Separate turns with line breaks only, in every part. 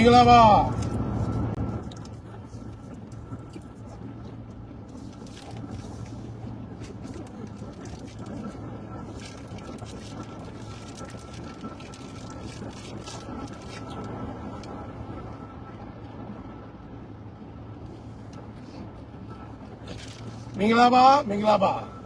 င်္ဂလာပါမင်္ဂလာပါမင်္ဂလာပါ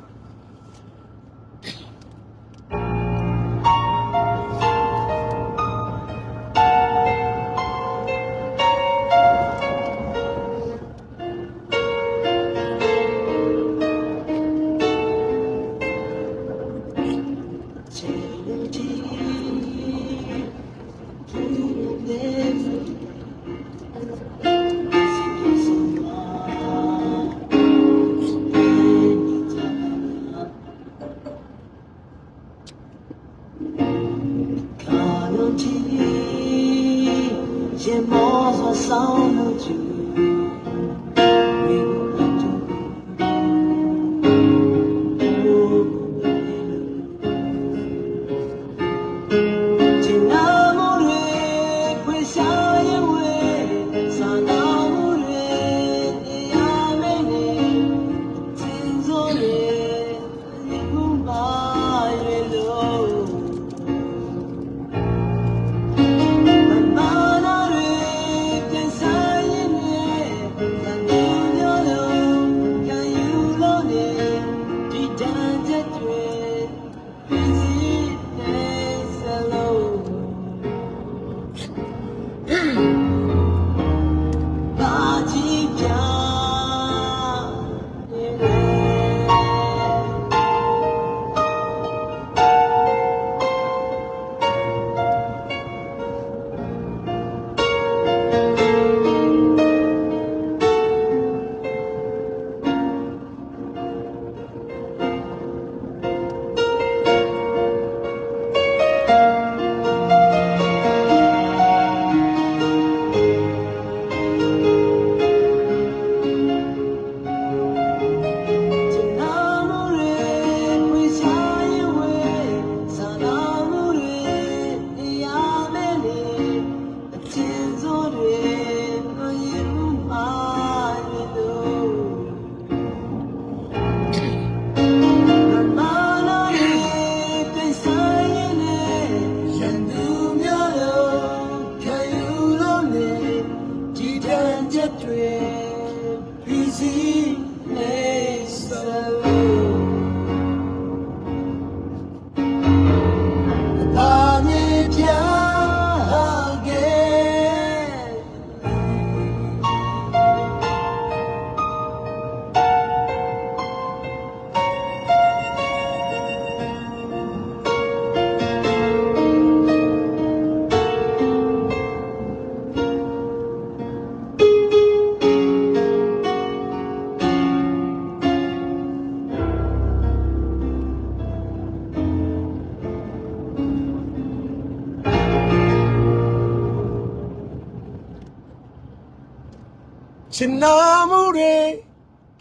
ချင်နာမှုတွေ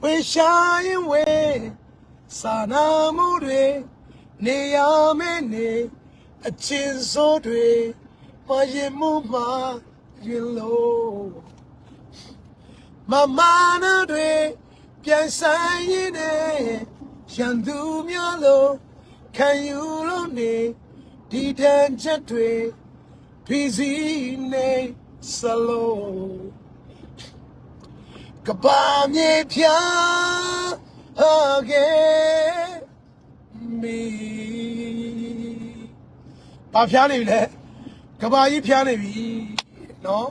ဝေရှာရင်ဝေစာနာမှုတွေနေရမယ်နေအချင်းစိုးတွေမရင်မှုမှာရင်လို့မမနာတွေပြန်ဆိုင်ရင်နေရန်သူများလို့ခံယူလို့နေဒီတန်ချက်တွေပြည်စီနေစလုံး ကဘာမြေပြာအကဲမီဘာဖျားနေပြီလဲကဘာကြီးဖျားနေပြီနော်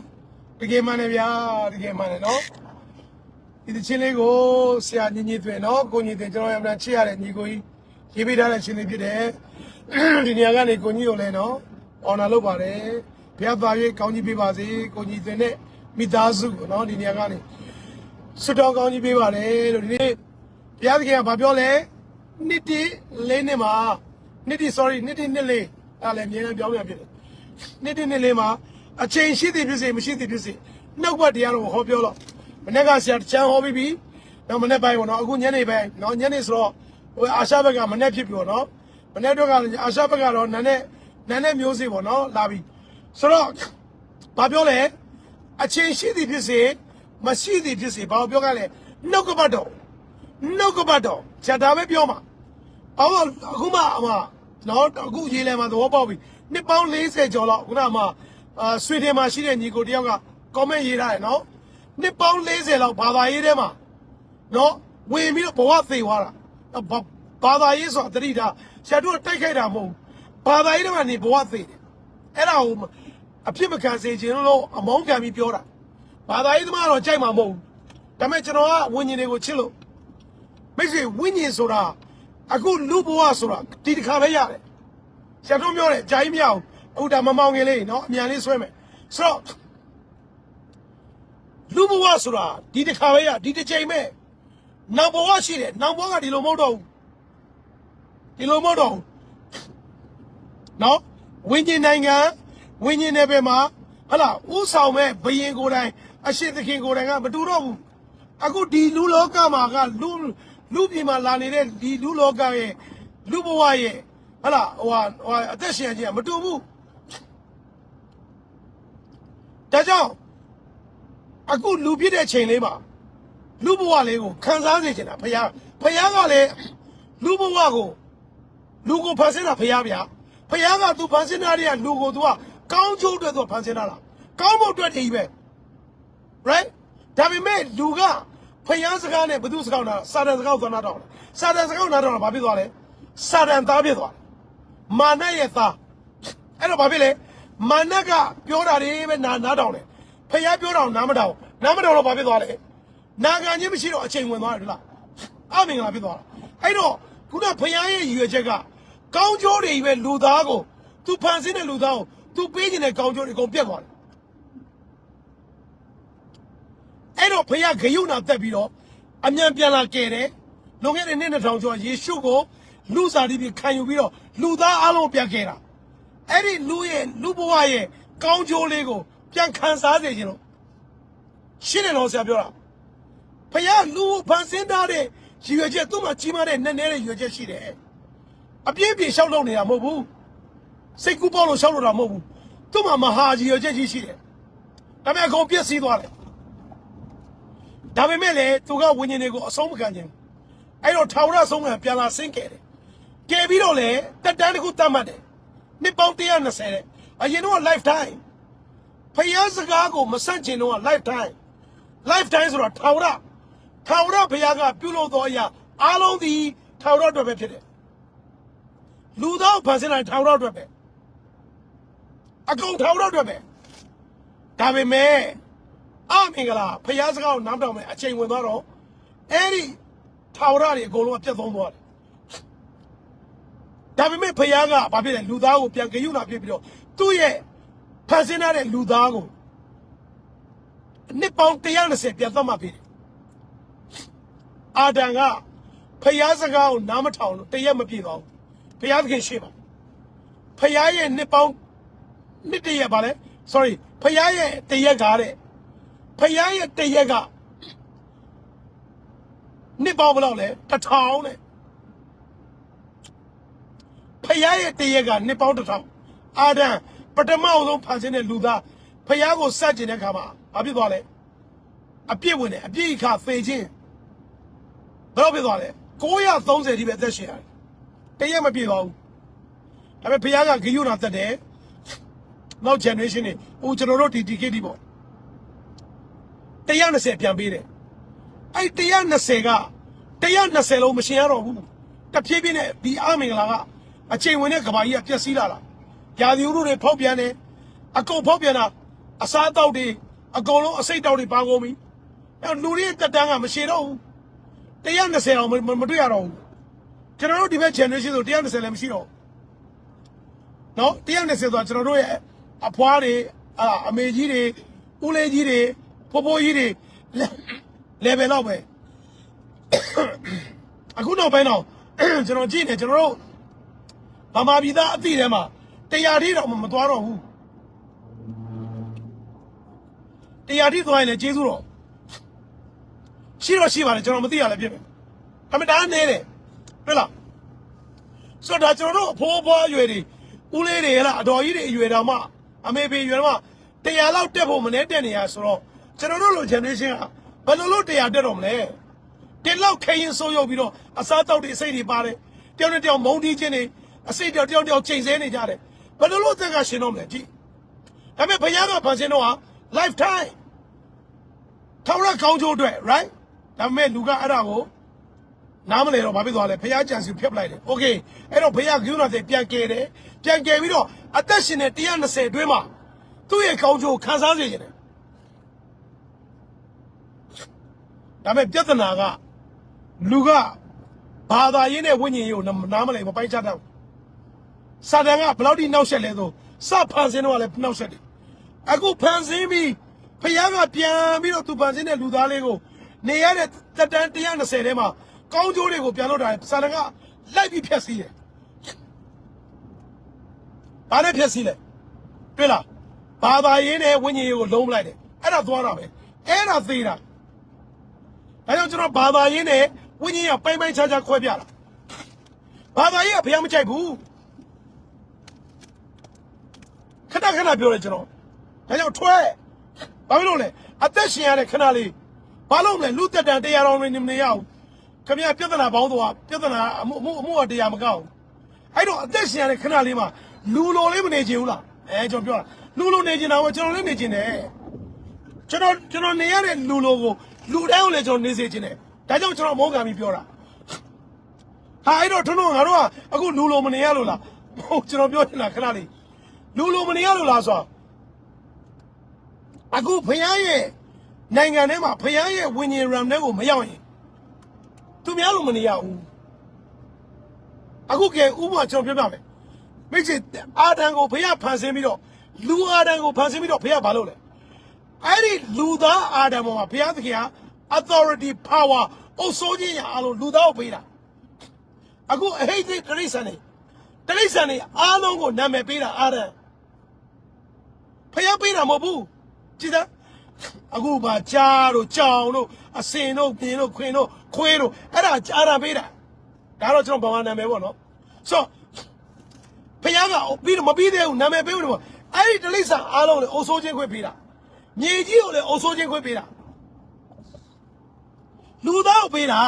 တကယ်မှန်တယ်ဗျာတကယ်မှန်တယ်နော်ဒီတစ်ချင်းလေးကိုဆရာညီညီသွင်းနော်ကိုညီသွင်းကျွန်တော်ရမလားချစ်ရတဲ့ညီကိုကြီးရေးပေးထားတဲ့ချင်းလေးဖြစ်တယ်ဒီနေရာကနေကိုကြီးကိုလည်းနော်အော်နာလုပ်ပါတယ်ဘုရားသားရေးကောင်းကြီးပေးပါစေကိုညီသွင်းတဲ့မိသားစုကိုနော်ဒီနေရာကနေ ဆွတော်ကောင်းကြီးပေးပါတယ်လို့ဒီနေ့ဘုရားသခင်ကဗာပြောလဲနှစ်တိလေးနှစ်မှာနှစ်တိ sorry နှစ်တိနှစ်လေးအဲ့ဒါလည်းအမြဲတမ်းပြောင်းပြန်ဖြစ်တယ်နှစ်တိနှစ်လေးမှာအချိန်ရှိသည်ဖြစ်စေမရှိသည်ဖြစ်စေနှုတ်ဘတ်တရားတော်ကိုဟောပြောတော့မနေ့ကဆရာတချမ်းဟောပြီးပြီနောက်မနေ့ပိုင်းပေါ့နော်အခုညနေပိုင်းနော်ညနေဆိုတော့ဟိုအာရှဘက်ကမနေ့ဖြစ်ပြီပေါ့နော်မနေ့တော့ကအာရှဘက်ကတော့နာနဲ့နာနဲ့မျိုးစေ့ပေါ့နော်လာပြီဆိုတော့ဗာပြောလဲ
အချင်းရှိသည်ဖြစ်စေ မရှိသည်ဖြစ်စေဘာလို့ပြောကြလဲနှုတ်ကပတ်တော်နှုတ်ကပတ်တော်ဇာတာပဲပြောမှာအော်အခုမှအမနော်အခုရေးလဲမှာသဘောပေါက်ပြီနှစ်ပေါင်း40ကျော်လောက်ခုနကမှအာဆွေတင်မှာရှိတဲ့ညီကိုတယောက်က comment ရေးထားတယ်နော်နှစ်ပေါင်း40လောက်ဘာသာရေးထဲမှာနော်ဝင်ပြီးတော့ဘဝသေသွားတာဘာဘာသာရေးဆိုတာတတိတာဆရာတို့တိုက်ခိုက်တာမဟုတ်ဘူးဘာသာရေးထဲမှာနေဘဝသေတယ်အဲ့ဒါကိုအဖြစ်မခံစေခြင်းလို့အမောင်းခံပြီးပြောတာ ဘာသာရေးသမားတော့ကြိုက်မှာမဟုတ်ဘူးဒါပေမဲ့ကျွန်တော်ကဝิญဉ်တွေကိုချစ်လို့မိတ်ဆွေဝิญဉ်ဆိုတာအခုလူဘဝဆိုတာဒီတစ်ခါပဲရတယ်ဆရာတို့ပြောတယ်ဂျာကြီးမရအောင်အခုဒါမမောင်ငယ်လေးနော်အမြန်လေးဆွဲမယ်ဆိုတော့လူဘဝဆိုတာဒီတစ်ခါပဲရဒီတစ်ချိန်ပဲနောက်ဘဝရှိတယ်နောက်ဘဝကဒီလိုမဟုတ်တော့ဘူးဒီလိုမဟုတ်တော့ဘူးနော်ဝင်းကျင်နိုင်ငံဝင်းကျင်နယ်ပယ်မှာဟလာဥဆောင်မဲ့ဘယင်ကိုယ်တိုင် အရှင်သခင်ကိုယ်တိုင်ကမတူတော့ဘူးအခုဒီလူလောကမှာကလူလူပြည်မှာလာနေတဲ့ဒီလူလောကရဲ့လူဘဝရဲ့ဟလာဟိုဟာဟိုဟာအသက်ရှင်ခြင်းကမတူဘူးဒါကြောင့်အခုလူပြစ်တဲ့ချိန်လေးမှာလူဘဝလေးကိုခံစားစေချင်တာဖခင်ဖခင်ကလည်းလူဘဝကိုလူကိုဖန်ဆင်းတာဖခင်ဗျာဖခင်ကသူဖန်ဆင်းတာတွေကလူကိုသူကကောင်းကျိုးအတွက်သူဖန်ဆင်းတာလားကောင်းဖို့အတွက်တည်းပဲ right ဒါပေမဲ့လူကဖခင်စကားနဲ့ဘသူစကားနာစာတန်စကားကိုသွားနာတော့စာတန်စကားကိုနာတော့ဘာဖြစ်သွားလဲစာတန်သားဖြစ်သွားတယ်မာနရဲ့သားအဲ့တော့ဘာဖြစ်လဲမာနကပြောတာတွေပဲနာနာတော့တယ်ဖခင်ပြောတာကိုနားမတောင်နားမတောင်တော့ဘာဖြစ်သွားလဲနာခံခြင်းမရှိတော့အချိန်ဝင်သွားတယ်ဟုတ်လားအမင်္ဂလာဖြစ်သွားတာအဲ့တော့ခုနဖခင်ရဲ့ရည်ရွယ်ချက်ကကောင်းကျိုးတွေပဲလူသားကိုသူဖန်ဆင်းတဲ့လူသားကိုသူပေးခြင်းတဲ့ကောင်းကျိုးတွေအကုန်ပြတ်သွားတယ် အဲ့ တော့ဖခင်ဂယုဏတက်ပြီးတော့အမြန်ပြန်လာကယ်တယ်လွန်ခဲ့တဲ့နှစ်2000ကျော်ယေရှုကိုလူစားတိပြီးခံယူပြီးတော့လူသားအလုံးပြန်ကယ်တာအဲ့ဒီလူရဲ့လူဘဝရဲ့ကောင်းကျိုးလေးကိုပြန်ခံစားစေခြင်းလို့ရှင်းတယ်လို့ဆရာပြောတာဖခင်လူကိုဖန်ဆင်းထားတဲ့ရည်ရွယ်ချက်သူ့မှာကြီးမားတဲ့နက်နဲတဲ့ရည်ရွယ်ချက်ရှိတယ်အပြည့်အပြည့်ရှောက်လုပ်နေတာမဟုတ်ဘူးစိတ်ကူးပေါလို့ရှောက်လို့တာမဟုတ်ဘူးသူ့မှာမဟာရည်ရွယ်ချက်ကြီးရှိတယ်ဒါပေမဲ့အကုန်ပြည့်စည်သွားတယ် ဒါပေမဲ့လည်းသူကဝိညာဉ်တွေကိုအဆုံးမခံခြင်းအဲ့တော့ထာဝရဆုံးခံပြန်လာဆင်းကယ်တယ်ကယ်ပြီးတော့လည်းတက်တန်းတစ်ခုတတ်မှတ်တယ်နှစ်ပေါင်း120တဲ့အရင်တော့ lifetime ဖယားစကားကိုမဆန့်ကျင်တော့ lifetime lifetime ဆိုတော့ထာဝရထာဝရဘုရားကပြုလုပ်သောအရာအားလုံးဒီထာဝရအတွက်ပဲဖြစ်တယ်လူသားကိုဖန်ဆင်းလိုက်ထာဝရအတွက်ပဲအကုန်ထာဝရအတွက်ပဲဒါပေမဲ့ အမင်္ဂလာဖျားစကားကိုနားတောင်မယ်အချိန်ဝင်သွားတော့အဲ့ဒီထာဝရတွေအကုန်လုံးကပြတ်သုံးသွားတယ်ဒါပေမဲ့ဖျားကဘာဖြစ်လဲလူသားကိုပြန်ဂယုဏဖြစ်ပြီးတော့သူ့ရဲ့ဖန်ဆင်းထားတဲ့လူသားကိုနှစ်ပေါင်း120ပြန်သတ်မှတ်ပြီအာဒံကဖျားစကားကိုနားမထောင်လို့တရက်မပြေတော့ဘူးဖျားသခင်ရှေ့ပါဖျားရဲ့နှစ်ပေါင်းနှစ်တရက်ပါလဲ sorry ဖျားရဲ့တရက်ကားတဲ့ ဖယားရဲ့တရက်ကနှစ်ပေါင်းဘယ်လောက်လဲတစ်ထောင်နဲ့ဖယားရဲ့တရက်ကနှစ်ပေါင်းတစ်ထောင်အာဒံပထမအဆုံးဖန်ဆင်းတဲ့လူသားဖယားကိုစက်ကျင်တဲ့ခါမှာဘာဖြစ်သွားလဲအပြစ်ဝင်တယ်အပြစ်ခါဖေခြင်းဘယ်တော့ဖြစ်သွားလဲ930ဒီပဲအသက်ရှင်ရတယ်တရက်မပြည့်ပါဘူးဒါပေမဲ့ဖယားကဂိယုနာတက်တယ်နောက် generation တွေဟိုကျွန်တော်တို့ဒီ decade ဒီပေါ့ 120ပြန်ပေးတယ်အဲ့120က120လုံးမရှင်ရတော့ဘူးတဖြည်းဖြည်းနဲ့ဒီအမင်္ဂလာကအချိန်ဝင်တဲ့ကဘာကြီးကပျက်စီးလာတာယာဒီဥတို့တွေဖောက်ပြန်တယ်အကုန်ဖောက်ပြန်တာအစားအသောက်တွေအကုန်လုံးအစိတ်တောက်တွေပါကုန်ပြီအဲ့လူတွေတက်တန်းကမရှင်တော့ဘူး120အောင်မမတွေ့ရတော့ဘူးကျွန်တော်တို့ဒီဘက် generation ဆို120လည်းမရှိတော့ဘူးနော်120ဆိုတာကျွန်တော်တို့ရဲ့အဖွားတွေအာအမေကြီးတွေဦးလေးကြီးတွေ ဖိုးဖိုးကြီးတွေ level တော့ပဲအခုနောက်ပိုင်းတော့ကျွန်တော်ကြည့်နေကျွန်တော်တို့ဗမာပြည်သားအသည့်ထဲမှာတရားထိတော့မသွားတော့ဘူးတရားထိသွားရင်လည်းကျေးဇူးတော်ရှိတော့ရှိပါလေကျွန်တော်မသိရလည်းဖြစ်မယ်ဒါပေမဲ့ဒါကနေတယ်တွေ့လားဆိုတော့ဒါကျွန်တော်တို့အဖိုးအဖွားအရွယ်တွေဦးလေးတွေဟလားအတော်ကြီးတွေအရွယ်တော်မှအမေဖေအရွယ်တော်မှတရားလောက်တက်ဖို့မနေတက်နေရဆိုတော့ ကျွန်တော်တို့လို generation ကဘယ်လိုလုပ်တရားတက်တော့မလဲတင်လောက်ခရင်ဆိုးရုပ်ပြီးတော့အစားတောက်တွေအစိတ်တွေပါတယ်တယောက်နဲ့တယောက်မုန်းတီးခြင်းတွေအစိတ်တယောက်တယောက်တယောက်ချိန်ဆနေကြတယ်ဘယ်လိုလုပ်သက်ကရှင်တော့မလဲကြည့်ဒါပေမဲ့ဘုရားကဖန်ဆင်းတော့ဟာ lifetime ထောက်ရကောင်းကျိုးအတွက် right ဒါပေမဲ့လူကအဲ့ဒါကိုနားမလဲတော့ဘာဖြစ်သွားလဲဘုရားကြံစီဖျက်ပလိုက်တယ်โอเคအဲ့တော့ဘုရားကယူနာတဲ့ပြန်ကယ်တယ်ပြန်ကယ်ပြီးတော့အသက်ရှင်တဲ့120အတွင်းမှာသူ့ရဲ့ကောင်းကျိုးကိုခံစားစေခြင်း ဒါပေမဲ့ပြဿနာကလူကဘာသာရေးနဲ့ဝိညာဉ်ရေးကိုနားမလဲမပိုက်ချတတ်ဘူးစာတန်ကဘယ်လောက်ထိနှောက်ယှက်လဲဆိုစဖန်ဆင်းတော့လည်းနှောက်ယှက်တယ်အခုဖန်ဆင်းပြီးဖခင်ကပြန်ပြီးတော့သူဖန်ဆင်းတဲ့လူသားလေးကိုနေရတဲ့တက်တန်း120ထဲမှာကောင်းကျိုးတွေကိုပြန်လို့တာစာတန်ကလိုက်ပြီးဖျက်ဆီးတယ်ဘာနဲ့ဖျက်ဆီးလဲတွေ့လားဘာသာရေးနဲ့ဝိညာဉ်ရေးကိုလုံးမလိုက်တယ်အဲ့ဒါသွားတာပဲအဲ့ဒါသေးတာ ဒါကြောင့်ကျွန်တော်ဘာသာရေးနဲ့ဝိညာဉ်ရပိုင်းပိုင်းခြားခြားခွဲပြတာဘာသာရေးကဘုရားမကြိုက်ဘူးခဏခဏပြောတယ်ကျွန်တော်ဒါကြောင့်ထွဲဘာဖြစ်လို့လဲအသက်ရှင်ရတဲ့ခဏလေးဘာလို့မလဲလူသက်တန်တရားတော်တွေနေမနေရဘူးခမရပြဿနာပေါင်းတော့ပြဿနာအမှုအမှုအမှုကတရားမကောက်ဘူးအဲ့တော့အသက်ရှင်ရတဲ့ခဏလေးမှာလူလိုလေးမနေချင်ဘူးလားအဲကျွန်တော်ပြောတာလူလိုနေချင်တာကကျွန်တော်လည်းနေချင်တယ်ကျွန်တော်ကျွန်တော်နေရတဲ့လူလိုကို လူတိုင်းကိုလည်းကျွန်တော်နေစေခြင်းတယ်ဒါကြောင့်ကျွန်တော်မောကံပြီးပြောတာဟာအဲ့တော့ထွန်းထွန်းငါတို့ကအခုလူလိုမနေရလို့လားဟုတ်ကျွန်တော်ပြောနေတာခဏလေးလူလိုမနေရလို့လားဆိုတော့အခုဖခင်ရဲ့နိုင်ငံထဲမှာဖခင်ရဲ့ဝิญဉ်ရမ်ထဲကိုမရောက်ရင်သူများလိုမနေရဘူးအခုကဲဥပမာကျွန်တော်ပြောပြမယ်မိတ်ဆွေအာဒံကိုဖခင်ဖန်ဆင်းပြီးတော့လူအာဒံကိုဖန်ဆင်းပြီးတော့ဖခင်ဘာလုပ်လဲအဲ့ဒီလူသားအာဒံပေါ်မှာဘုရားသခင်က authority power အုပ်စိုးခြင်းရအားလုံးလူသားကိုပေးတာအခုအဟိတ်တိတရိစ္ဆာန်နေတရိစ္ဆာန်နေအားလုံးကိုနာမည်ပေးတာအာဒံဘုရားပေးတာမဟုတ်ဘူးကြည်သားအခုပါကြားတို့ကြောင်တို့အစင်တို့ပြင်းတို့ခွင်တို့ခွေးတို့အဲ့ဒါအာဒံပေးတာဒါတော့ကျွန်တော်ဘာမှနာမည်ပေါ့နော်ဆိုဘုရားကပြီးတော့မပြီးသေးဘူးနာမည်ပေးဘူးတော့အဲ့ဒီတရိစ္ဆာန်အားလုံးလည်းအုပ်စိုးခြင်းခွင့်ပေးတာမြေကြီးကိုလည်းအုပ်ဆိုးခြင်းခွင့်ပေးတာ လူသားကိုပေးတာ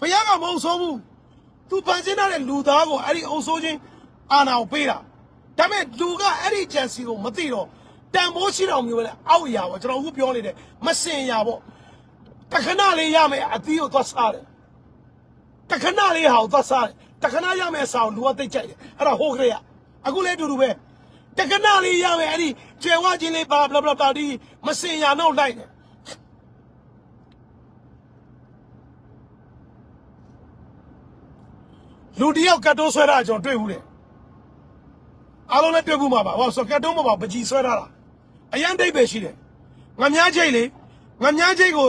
ဘုရားကမအုပ်ဆိုးဘူးသူပန်ဆင်းထားတဲ့လူသားကိုအဲ့ဒီအုပ်ဆိုးခြင်းအာဏာကိုပေးတာဒါပေမဲ့လူကအဲ့ဒီဂျန်စီကိုမသိတော့တန်ဖိုးရှိတော်မျိုးလဲအောက်အရာပေါ့ကျွန်တော်အခုပြောနေတယ်မစင်အရာပေါ့တခဏလေးရမယ်အသီးကိုသွားစားတယ်တခဏလေးဟာကိုသွားစားတယ်တခဏရမယ်စာကိုလူကသိကြိုက်တယ်အဲ့ဒါဟိုးခရရအခုလည်းအတူတူပဲတက္ကနာလေးရမယ်အဲ့ဒီကျွယ်ဝချင်းလေးပါဘလဘလပါဒီမစင်ရတော့လိုက်တယ် လူတယောက်ကတ်တိုးဆွဲတာကျွန်တော်တွေ့ဘူးတယ်အားလုံးလည်းတွေ့ဘူးမှာပါဟောဆိုကတ်တိုးမပါပကြီးဆွဲတာလားအရန်တိတ်ပဲရှိတယ်ငါများချိတ်လေငါများချိတ်ကို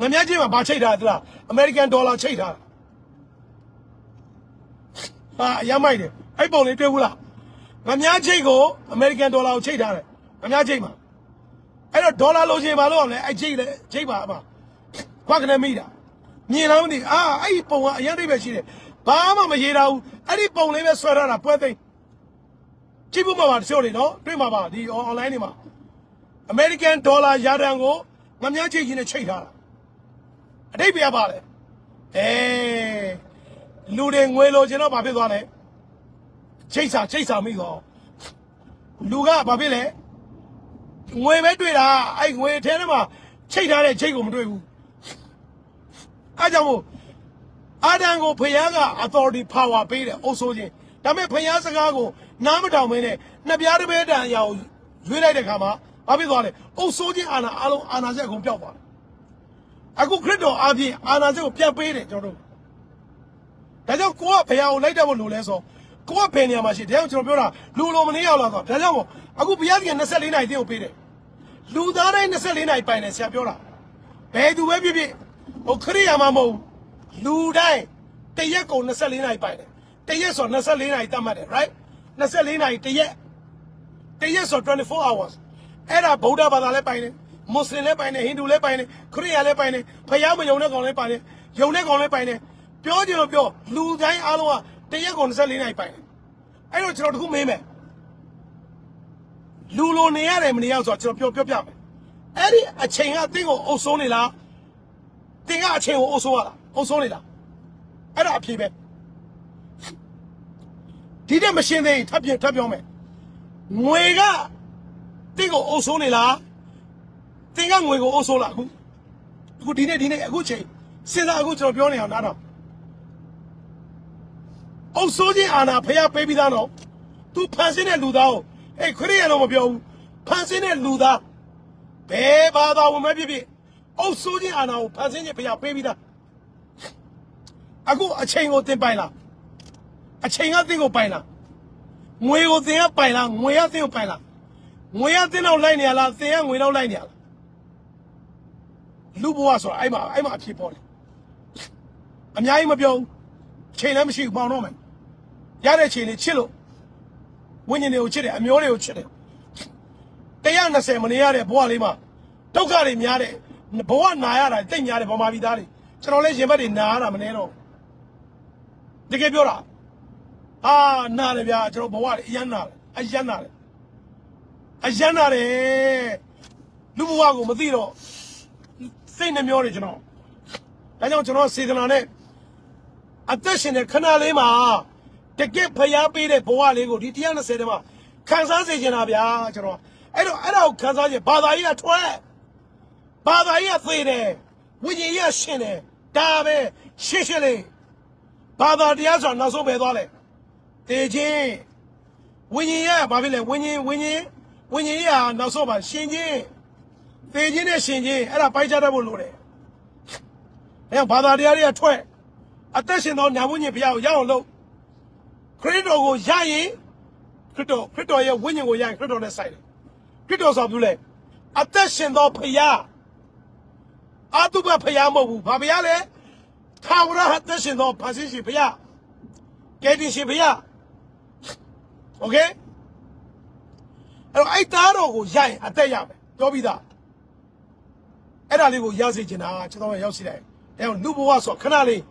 ငါများချိတ်မှာဗာချိတ်ထားသလားအမေရိကန်ဒေါ်လာချိတ်ထားဟာအရန်မိုက်တယ်အဲ့ပုံလေးတွေ့ဘူးလားငများချိတ်ကိုအမေရိကန်ဒေါ်လာကိုချိတ်ထားတယ်ငများချိတ်မှာအဲ့တော့ဒေါ်လာလိုချင်ပါလို့အောင်လဲအဲ့ချိတ်လေချိတ်ပါအမခွက်ကနေမိတာ မြင်လားမသိအာအဲ့ဒီပုံကအရင်တိတ်ပဲရှိတယ်ဘာမှမရေးတာဘူးအဲ့ဒီပုံလေးပဲဆွဲထားတာပွဲသိမ်းကြည့်ဖို့မှာပါတချို့တွေနော်တွေ့မှာပါဒီ online တွေမှာအမေရိကန်ဒေါ်လာရာတန်ကိုငများချိတ်ကြီးနဲ့ချိတ်ထားတာအတိတ်ပြပါလေအဲလူတွေငွေလိုချင်တော့ဘာဖြစ်သွားလဲချိတ်စာချိတ်စာမိတော့လူကဘာဖြစ်လဲငွေပဲတွေ့တာအဲ့ငွေထဲထဲမှာချိတ်ထားတဲ့ချိတ်ကိုမတွေ့ဘူး အဲကြောင့်မို့အာဒံကိုဖယားက authority power ပေးတယ်အုပ်ဆိုးခြင်းဒါပေမဲ့ဖယားစကားကိုနားမထောင်မင်းနဲ့နှစ်ပြားတစ်ပဲတန်အရာကိုရွေးလိုက်တဲ့ခါမှာဘာဖြစ်သွားလဲအုပ်ဆိုးခြင်းအာဏာအလုံးအာဏာစက်အကုန်ပျောက်သွားတယ်အခုခရစ်တော်အားဖြင့်အာဏာစက်ကိုပြန်ပေးတယ်ကျွန်တော်တို့ဒါကြောင့်ကိုကဘယ်ဟာကိုလိုက်တတ်ဖို့လိုလဲဆိုကိုကဘယ်နေရာမှာရှိတယ်ဒါကြောင့်ကျွန်တော်ပြောတာလူလိုမနေရအောင်လားဆိုဒါကြောင့်မို့အခုဘုရားကြီးက24နိုင်တင်းကိုပေးတယ်လူသားတိုင်း24နိုင်ပိုင်တယ်ဆရာပြောတာဘယ်သူပဲဖြစ်ဖြစ် ဟိုခရိယာမမဟုတ်ဘူးလူတိုင်းတရက်ကုန်24နိုင်ပိုင်တယ်တရက်ဆို24နိုင်တတ်မှတ်တယ် right 24နိုင်တရက်တရက်ဆို24 hours အဲ့ဒါဗုဒ္ဓဘာသာလည်းပိုင်တယ်မွတ်စလင်လည်းပိုင်တယ်ဟိန္ဒူလည်းပိုင်တယ်ခရစ်ယာန်လည်းပိုင်တယ်ဖယားမယုံတဲ့ကောင်လည်းပိုင်တယ်ယုံတဲ့ကောင်လည်းပိုင်တယ်ပြောကြည့်လို့ပြောလူတိုင်းအားလုံးကတရက်ကုန်24နိုင်ပိုင်တယ်အဲ့တော့ကျွန်တော်တခုမေးမယ်လူလိုနေရတယ်မနေရဆိုတော့ကျွန်တော်ပြောပြောပြမယ်အဲ့ဒီအချိန်ကတင်းကိုအုပ်စိုးနေလား တင်းကအချိန်ကိုအုပ်စိုးရလားအုပ်စိုးနေလားအဲ့ဒါအဖြေပဲဒီတဲ့မရှင်းသေးရင်ထပ်ပြထပ်ပြောမယ်ငွေကတင်းကိုအုပ်စိုးနေလားတင်းကငွေကိုအုပ်စိုးလားအခုအခုဒီနေ့ဒီနေ့အခုချိန်စဉ်းစားအခုကျွန်တော်ပြောနေအောင်နားတော့အုပ်စိုးခြင်းအာဏာဖျားပေးပြီးသားတော့သူဖန်ဆင်းတဲ့လူသားကိုအေးခရီးရတော့မပြောဘူးဖန်ဆင်းတဲ့လူသားဘယ်ဘာသာဝင်မဲ့ဖြစ်ဖြစ် အုပ်စိုးခြင်းအာဏာကိုဖန်ဆင်းခြင်းဖျားပေးပြီးသားအခုအချိန်ကိုတင်ပိုင်လားအချိန်ကတင်ကိုပိုင်လားငွေကိုတင်ကပိုင်လားငွေကတင်ကိုပိုင်လားငွေကတင်တော့လိုက်နေရလားတင်ကငွေတော့လိုက်နေရလားလူဘဝဆိုတာအဲ့မှာအဲ့မှာအဖြစ်ပေါ်တယ်အများကြီးမပြောဘူးချိန်လည်းမရှိဘူးပေါင်တော့မယ်ရတဲ့ချိန်လေးချစ်လို့ဝိညာဉ်တွေကိုချစ်တယ်အမျိုးတွေကိုချစ်တယ်120မနေရတဲ့ဘဝလေးမှာဒုက္ခတွေများတဲ့ ဘဝနာရတာတိတ်များတယ်ဗမာပြည်သားတွေကျွန်တော်လည်းရင်ဘတ်တွေနာရတာမနေတော့တကယ်ပြောတာအာနာတယ်ဗျာကျွန်တော်ဘဝတွေအယမ်းနာတယ်အယမ်းနာတယ်အယမ်းနာတယ်လူဘဝကိုမသိတော့စိတ်နှမျောတယ်ကျွန်တော်ဒါကြောင့်ကျွန်တော်စေတနာနဲ့အသက်ရှင်တဲ့ခဏလေးမှာတကယ်ဖျားပေးတဲ့ဘဝလေးကိုဒီ120ထဲမှာခံစားစေချင်တာဗျာကျွန်တော်အဲ့တော့အဲ့ဒါကိုခံစားချင်ဘာသာရေးကထွက် ဘာသာရေးကသေတယ်ဝိညာဉ်ရေးကရှင်တယ်ဒါပဲရှင်းရှင်းလေးဘာသာတရားဆိုတာနောက်ဆုံးပဲသွားလဲတေချင်းဝိညာဉ်ရေးကဘာဖြစ်လဲဝိညာဉ်ဝိညာဉ်ဝိညာဉ်ရေးကနောက်ဆုံးပါရှင်ချင်းသေချင်းနဲ့ရှင်ချင်းအဲ့ဒါပိုက်ချတတ်ဖို့လိုတယ်အဲ့တော့ဘာသာတရားတွေကထွက်အသက်ရှင်သောညာဝိညာဉ်ဘုရားကိုရအောင်လုပ်ခရစ်တော်ကိုရရင်ခရစ်တော်ခရစ်တော်ရဲ့ဝိညာဉ်ကိုရရင်ခရစ်တော်နဲ့ဆိုင်တယ်ခရစ်တော်ဆိုဘူးလေအသက်ရှင်သောဘုရား အတုပဘုရားမဟုတ်ဘူးဘာဘုရားလဲသာဝရအသက်ရှင်သောဖန်ဆင်းရှင်ဘုရားကယ်တင်ရှင်ဘုရားโอเคအဲ့တော့အဲ့သားတော်ကိုရရင်အသက်ရမယ်ပြောပြီးသားအဲ့ဒါလေးကိုရစေချင်တာကျွန်တော်ရောက်စီလိုက်အဲ့တော့လူဘဝဆိုခဏလေး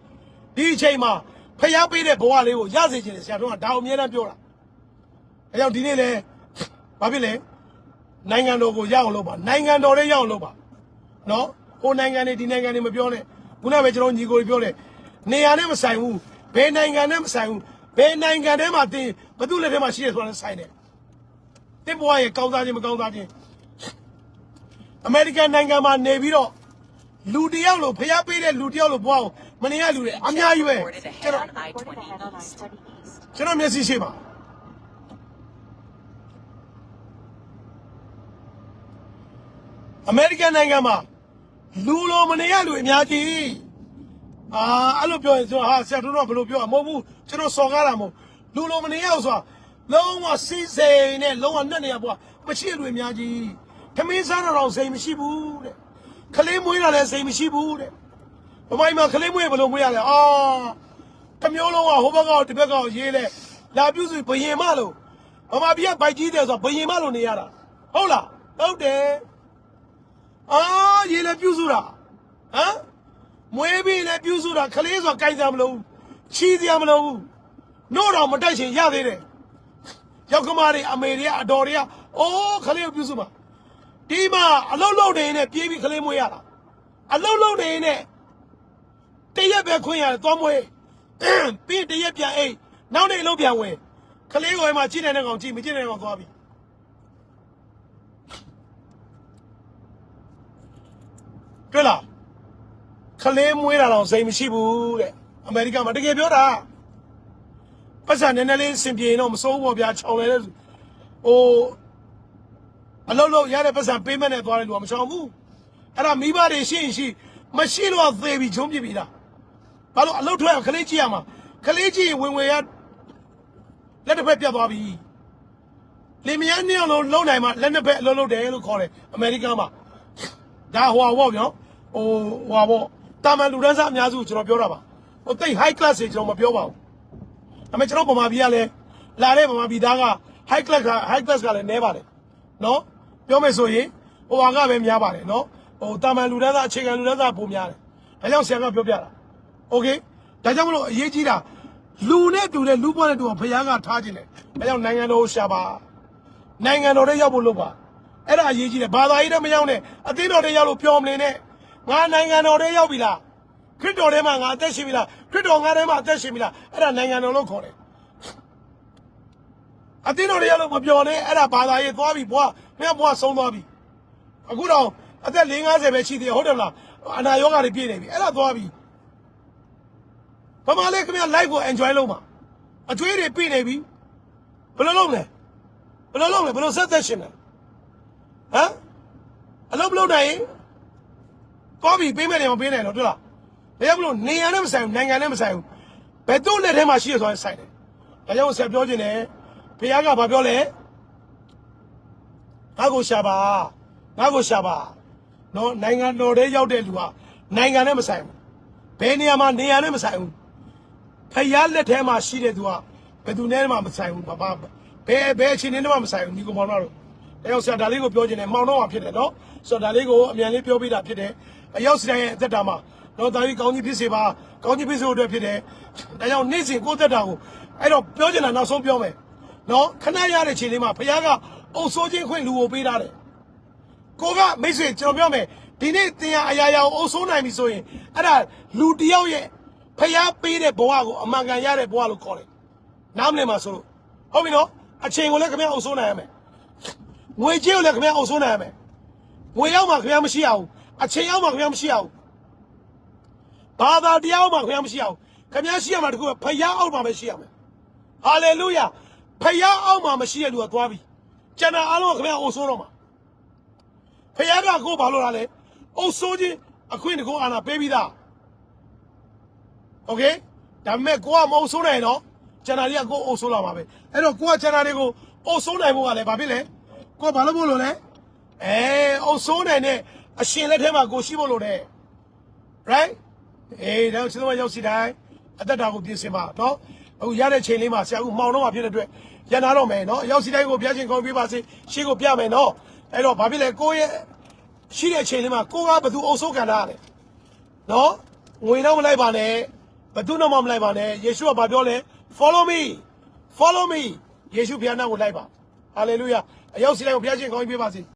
ဒီအချိန်မှာဖျားပေးတဲ့ဘဝလေးကိုရစေချင်တယ်ဆရာတော်ကဒါအမြဲတမ်းပြောတာအဲ့ကြောင့်ဒီနေ့လဲဘာဖြစ်လဲနိုင်ငံတော်ကိုရအောင်လုပ်ပါနိုင်ငံတော်လေးရအောင်လုပ်ပါနော် ဟိုနိုင်ငံတွေဒီနိုင်ငံတွေမပြောနဲ့ခုနကပဲကျွန်တော်ညီကိုတွေပြောတယ်နေရာနဲ့မဆိုင်ဘူးဘယ်နိုင်ငံနဲ့မဆိုင်ဘူးဘယ်နိုင်ငံထဲမှာတင်ဘသူလက်ထဲမှာရှိရဆိုတာနဲ့ဆိုင်တယ်တင်ဘဝရဲ့ကောင်းစားခြင်းမကောင်းစားခြင်းအမေရိကန်နိုင်ငံမှာနေပြီးတော့လူတယောက်လို့ဖျားပေးတဲ့လူတယောက်လို့ဘဝကိုမနေရလူတွေအများကြီးပဲ
Reported
ကျွန်
ahead
တော်
on I-20 East.
ကျွန်တော်မျက်စိရှိပါအမေရိကန်နိုင်ငံမှာ လူလိုမနေရလူအများကြီးအာအဲ့လိုပြောရင်ကျွန်တော်ဟာဆရာတို့ကဘယ်လိုပြောอ่ะမဟုတ်ဘူးကျွန်တော်စော်ကားတာမဟုတ်လူလိုမနေရဘူးဆိုတာလုံးဝစီးစိမ်နဲ့လုံးဝနှက်နေရပေါ့မရှိလူအများကြီးခမင်းစားတော့စိမ်မရှိဘူးတဲ့ခလေးမွေးတာလည်းစိမ်မရှိဘူးတဲ့ဘမိုင်းမှာခလေးမွေးဘယ်လိုမွေးရလဲအာတစ်မျိုးလုံးကဟိုဘက်ကဒီဘက်ကရေးလဲလာပြုစုဘယင်မလို့ဗမာပြည်ကဘိုက်ကြီးတယ်ဆိုတော့ဘယင်မလို့နေရတာဟုတ်လားဟုတ်တယ် အာရေးလဲပြုစုတာဟမ်မွေးပြီးလဲပြုစုတာခလေးဆိုတော့ကိုင်းစားမလို့ချီးစရာမလိုဘူးနို့တော့မတိုက်ချင်ရသေးတယ်ရောက်ကမာတွေအမေတွေကအတော်တွေကအိုးခလေးကိုပြုစုမှာဒီမှာအလုတ်လုတ်နေနဲ့ပြေးပြီးခလေးမွေးရတာအလုတ်လုတ်နေနဲ့တရက်ပဲခွင့်ရတယ်သွားမွေးပြီးတရက်ပြန်အိတ်နောက်နေ့အလုပ်ပြန်ဝင်ခလေးကိုအိမ်မှာကြည့်နေတဲ့ကောင်ကြည့်မကြည့်နေတဲ့ကောင်သွားပြီတွေ့လား ခလေးမွေးတာတော့စိတ်မရှိဘူးတဲ့အမေရိကန်မှာတကယ်ပြောတာပတ်စံနည်းနည်းလေးစင်ပြေရင်တော့မစိုးဘူးပေါ့ဗျာခြောင်လေတဲ့ဟိုအလုံးလုံးရတဲ့ပတ်စံပေးမဲ့နဲ့သွားတယ်လူကမချောင်ဘူးအဲ့ဒါမိဘတွေရှိရင်ရှိမရှိလို့သေပြီးချုံးပြစ်ပြီးသားဘာလို့အလုတ်ထွက်ခလေးကြည့်ရမှာခလေးကြည့်ရင်ဝင်ဝင်ရလက်တစ်ဖက်ပြတ်သွားပြီလင်မယားနှစ်ယောက်လုံးလုံးနိုင်မှလက်နှစ်ဖက်အလုံးလုံးတယ်လို့ခေါ်တယ်အမေရိကန်မှာဒါဟိုဟာပေါ့ဗျာဟိုဟိုဟာပေါ့ တာမန်လူတန်းစားအများစုကျွန်တော်ပြောတာပါဟိုတိတ် high class တွေကျွန်တော်မပြောပါဘူးဒါပေမဲ့ကျွန်တော်ဗမာပြည်ကလည်းလာတဲ့ဗမာပြည်သားက high class က high class ကလည်းနဲပါတယ်နော်ပြောမယ်ဆိုရင်ဟိုဟာကပဲများပါတယ်နော်ဟိုတာမန်လူတန်းစားအခြေခံလူတန်းစားပုံများတယ်ဒါကြောင့်ဆရာကပြောပြတာ โอเคဒါကြောင့်မလို့အရေးကြီးတာလူနဲ့တူတဲ့လူပွားနဲ့တူအောင်ဘုရားကထားခြင်းတယ်ဒါကြောင့်နိုင်ငံတော်ကိုရှာပါ နိုင်ငံတော်ထဲရောက်ဖို့လုပ်ပါအဲ့ဒါအရေးကြီးတယ်ဘာသာရေးတော့မရောက်နဲ့အသင်းတော်ထဲရောက်လို့ပြောမနေနဲ့ ငါနိုင်ငံတော်ထဲရောက်ပြီလားခရစ်တော်ထဲမှာငါအသက်ရှင်ပြီလားခရစ်တော်ငါထဲမှာအသက်ရှင်ပြီလားအဲ့ဒါနိုင်ငံတော်လို့ခေါ်တယ်အသင်းတော်ထဲရောက်လို့မပြောနဲ့အဲ့ဒါဘာသာရေးသွားပြီဘွားမင်းကဘွားဆုံးသွားပြီအခုတော့အသက်50ပဲရှိသေးတယ်ဟုတ်တယ်မလားအနာရောဂါတွေပြည့်နေပြီအဲ့ဒါသွားပြီဘာမှလည်းခင်ဗျ live ကို enjoy လုပ်ပါအကျွေးတွေပြည့်နေပြီဘယ်လိုလုပ်လဲဘယ်လိုလုပ်လဲဘယ်လိုဆက်သက်ရှင်လဲဟမ်အလုပ်မလုပ်နိုင်ရင် ကောပြီပေးမယ်နေမပေးနိုင်တော့တွေ့လားဒါကြောင့်မလို့နေရာနဲ့မဆိုင်ဘူးနိုင်ငံနဲ့မဆိုင်ဘူးဘယ်တော့လက်ထဲမှာရှိရဆိုရင်ဆိုင်တယ်ဒါကြောင့်ဆက်ပြောခြင်းတယ်ဘုရားကဘာပြောလဲငါ့ကိုရှာပါငါ့ကိုရှာပါနော်နိုင်ငံတော်ထဲရောက်တဲ့လူဟာနိုင်ငံနဲ့မဆိုင်ဘူးဘယ်နေရာမှာနေရာနဲ့မဆိုင်ဘူးဖယားလက်ထဲမှာရှိတဲ့သူကဘယ်သူနဲ့မှမဆိုင်ဘူးဘာဘာဘယ်ဘယ်အချိန်နဲ့မှမဆိုင်ဘူးညီကောင်မောင်တို့တယောက်ဆရာဒါလေးကိုပြောချင်တယ်မောင်တော့မှာဖြစ်တယ်နော်ဆိုတော့ဒါလေးကိုအမြန်လေးပြောပြတာဖြစ်တယ် အရောက်စတိုင်းရဲ့အသက်တာမှာတော့ဒါကြီးကောင်းကြီးဖြစ်စေပါကောင်းကြီးဖြစ်စေဖို့အတွက်ဖြစ်တယ်ဒါကြောင့်နေ့စဉ်ကိုယ့်သက်တာကိုအဲ့တော့ပြောချင်တာနောက်ဆုံးပြောမယ်နော်ခဏရတဲ့ချိန်လေးမှာဖယားကအုပ်စိုးခြင်းခွင့်လူကိုပေးထားတယ်ကိုကမိတ်ဆွေကျွန်တော်ပြောမယ်ဒီနေ့တင်ရအရာရာကိုအုပ်စိုးနိုင်ပြီဆိုရင်အဲ့ဒါလူတစ်ယောက်ရဲ့ဖျားပေးတဲ့ဘဝကိုအမှန်ကန်ရတဲ့ဘဝလို့ခေါ်တယ်နားမလည်ပါဆိုလို့ဟုတ်ပြီနော်အချိန်ကိုလည်းခင်ဗျားအုပ်စိုးနိုင်ရမယ်ငွေကြေးကိုလည်းခင်ဗျားအုပ်စိုးနိုင်ရမယ်ငွေရောက်မှခင်ဗျားမရှိရဘူး အချိန်ရောက်မှခင်ဗျားမရှိရဘူးဘာသာတရားမှခင်ဗျားမရှိရဘူးခင်ဗျားရှိရမှာတကူဖျားအောက်မှာပဲရှိရမယ်ဟာလေလုယာဖျားအောက်မှာမရှိတဲ့လူကသွားပြီကျန်တာအားလုံးကခင်ဗျားအုပ်စိုးတော့မှာ ဖခင်ကကိုဘာလို့လာလဲအုပ်စိုးခြင်းအခွင့်တကူအာနာပေးပြီးသားโอเคဒါပေမဲ့ကိုကမအုပ်စိုးနိုင်တော့ကျန်တာတွေကကိုအုပ်စိုးလာမှာပဲအဲ့တော့ကိုကကျန်တာတွေကိုအုပ်စိုးနိုင်ဖို့ကလည်းဘာဖြစ်လဲကိုကဘာလို့ဖို့လို့လဲအဲအုပ်စိုးနိုင်တဲ့ အရှင်လက်ထဲမှာကိုရှိဖို့လို့တယ် right အေးတော့ကျွန်တော်ရောက်စီတိုင်းအသက်တာကိုပြင်ဆင်ပါနော်အခုရတဲ့ချိန်လေးမှာဆရာကမှောင်တော့မှာဖြစ်တဲ့အတွက်ရန်လာတော့မယ်နော်ရောက်စီတိုင်းကိုပြချင်းကောင်းပေးပါစေရှေ့ကိုပြမယ်နော်အဲ့တော့ဘာဖြစ်လဲကိုရဲ့ရှိတဲ့ချိန်လေးမှာကိုကဘသူအုပ်စိုးခံတာလဲနော်ငွေတော့မလိုက်ပါနဲ့ဘသူတော့မလိုက်ပါနဲ့ယေရှုကဘာပြောလဲ follow me follow me ယေရှုဘုရားနာကိုလိုက်ပါ hallelujah အရောက်စီတိုင်းကိုဘုရားရှင်ကောင်းပေးပါစေ